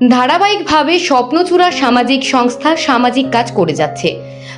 ধারাবাহিকভাবে স্বপ্নচূড়া সামাজিক সংস্থা সামাজিক কাজ করে যাচ্ছে।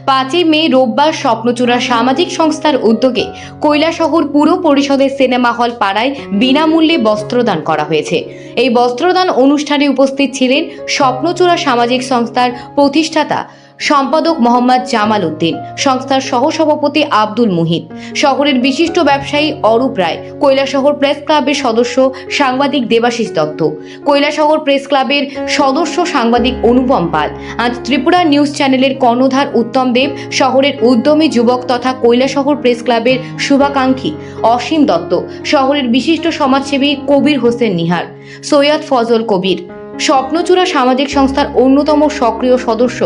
পাঁচই মে রোববার স্বপ্নচূড়া সামাজিক সংস্থার উদ্যোগে কৈলাসহর পুর পরিষদের সিনেমা হল পাড়ায় বিনামূল্যে বস্ত্রদান করা হয়েছে। এই বস্ত্রদান অনুষ্ঠানে উপস্থিত ছিলেন স্বপ্নচূড়া সামাজিক সংস্থার প্রতিষ্ঠাতা সম্পাদক মোহাম্মদ জামাল উদ্দিন, সংস্থার সহসভাপতি আব্দুল মুহিত, শহরের বিশিষ্ট ব্যবসায়ী অরূপ রায়, কৈলাসহর প্রেস ক্লাবের সদস্য সাংবাদিক দেবাশিস দত্ত, কৈলাসহর প্রেস ক্লাবের সদস্য সাংবাদিক অনুপম পাল, আজ ত্রিপুরা নিউজ চ্যানেলের কর্ণধার উত্তম দেব, শহরের উদ্যমী যুবক তথা কৈলাসহর প্রেস ক্লাবের শুভাকাঙ্ক্ষী অসীম দত্ত, শহরের বিশিষ্ট সমাজসেবী কবির হোসেন নিহার, সৈয়দ ফজল কবির স্বপ্নচূড়া সামাজিক সংস্থার অন্যতম সক্রিয় সদস্য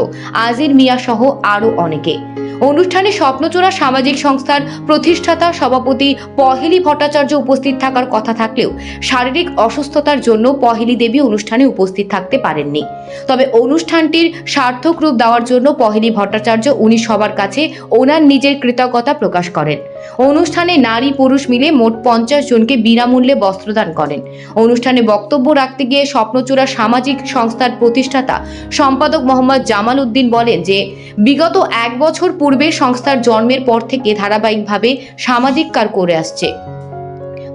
আজির মিয়া সহ আরও অনেকে। অনুষ্ঠানে স্বপ্নচূড়া সামাজিক সংস্থার প্রতিষ্ঠাতা সভাপতি পহেলি ভট্টাচার্য উপস্থিত থাকার কথা থাকলেও শারীরিক অসুস্থতার জন্য পহেলি দেবী অনুষ্ঠানে উপস্থিত থাকতে পারেননি। তবে অনুষ্ঠানটির সার্থক রূপ দেওয়ার জন্য পহেলি ভট্টাচার্য উনি সবার কাছে ওনার নিজের কৃতজ্ঞতা প্রকাশ করেন। অনুষ্ঠানে নারী পুরুষ মিলে মোট পঞ্চাশ জনকে বিনামূল্যে বস্ত্রদান করেন। অনুষ্ঠানে বক্তব্য রাখতে গিয়ে স্বপ্নচূড়া সামাজিক সংস্থার প্রতিষ্ঠাতা সম্পাদক মোহাম্মদ জামাল উদ্দিন বলেন যে, বিগত এক বছর পূর্বে সংস্থার জন্মের পর থেকে ধারাবাহিকভাবে সামাজিক কার করে আসছে।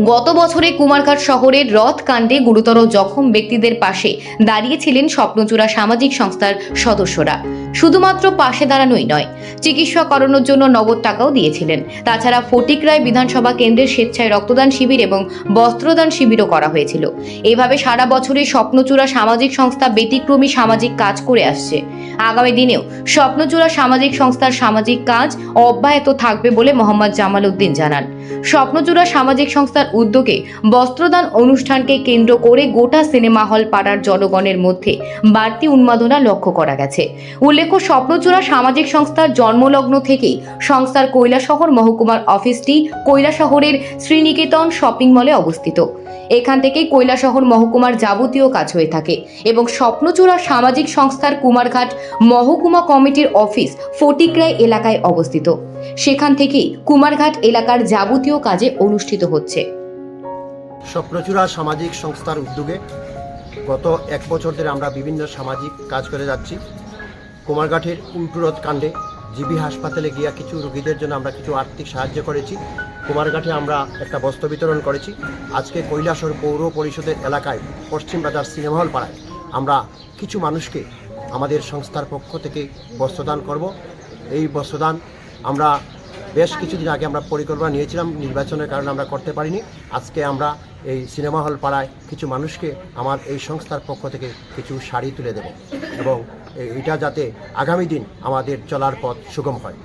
গত বছরে কুমারঘাট শহরের রথ কাণ্ডে গুরুতর জখম ব্যক্তিদের পাশে দাঁড়িয়েছিলেন স্বপ্নচূড়া সামাজিক সংস্থার সদস্যরা। শুধুমাত্র পাশে দাঁড়ানোই নয়, চিকিৎসা করানোর জন্য নগদ টাকাও দিয়েছিলেন। তাছাড়া ফটিক রায় বিধানসভা কেন্দ্রের স্বেচ্ছায় রক্তদান শিবির এবং বস্ত্রদান শিবিরও করা হয়েছিল। এভাবে সারা বছরে স্বপ্নচূড়া সামাজিক সংস্থা ব্যতিক্রমী সামাজিক কাজ করে আসছে। আগামী দিনেও স্বপ্নচূড়া সামাজিক সংস্থার সামাজিক কাজ অব্যাহত থাকবে বলে মোহাম্মদ জামাল উদ্দিন জানান। স্বপ্নচূড়া সামাজিক সংস্থার উদ্যোগে বস্ত্রদান অনুষ্ঠানকে কেন্দ্র করে গোটা সিনেমা হল পাড়ার জনগণের মধ্যে বাড়তি উন্মাদনা লক্ষ্য করা গেছে। উল্লেখ্য, স্বপ্নচূড়া সামাজিক সংস্থার জন্মলগ্ন থেকেই সংস্থার কৈলাসহর মহকুমার অফিসটি কৈলাসহরের শ্রীনিকেতন শপিং মলে অবস্থিত। এখান থেকেই কৈলাসহর মহকুমার যাবতীয় কাজ হয়ে থাকে এবং স্বপ্নচূড়া সামাজিক সংস্থার কুমারঘাট মহকুমা কমিটির অফিস ফটিকরায় এলাকায় অবস্থিত। সেখান থেকেই কুমারঘাট এলাকার যাবতীয় কাজে অনুষ্ঠিত হচ্ছে। স্বপ্নচূড়া সামাজিক সংস্থার উদ্যোগে গত এক বছর ধরে আমরা বিভিন্ন সামাজিক কাজ করে যাচ্ছি। কুমারঘাটের উল্টুরথ কাণ্ডে জিবি হাসপাতালে গিয়া কিছু রোগীদের জন্য আমরা কিছু আর্থিক সাহায্য করেছি। কুমারঘাটে আমরা একটা বস্ত্র বিতরণ করেছি। আজকে কৈলাসর পৌর পরিষদের এলাকায় পশ্চিম বাজার সিনেমা হল পাড়ায় আমরা কিছু মানুষকে আমাদের সংস্থার পক্ষ থেকে বস্ত্রদান করব। এই বস্ত্রদান আমরা বেশ কিছুদিন আগে আমরা পরিকল্পনা নিয়েছিলাম নির্বাচনের কারণে আমরা করতে পারিনি। আজকে আমরা এই সিনেমা হল পাড়ায় কিছু মানুষকে আমার এই সংস্থার পক্ষ থেকে কিছু শাড়ি তুলে দেব এবং এটা যাতে আগামী দিন আমাদের চলার পথ সুগম হয়।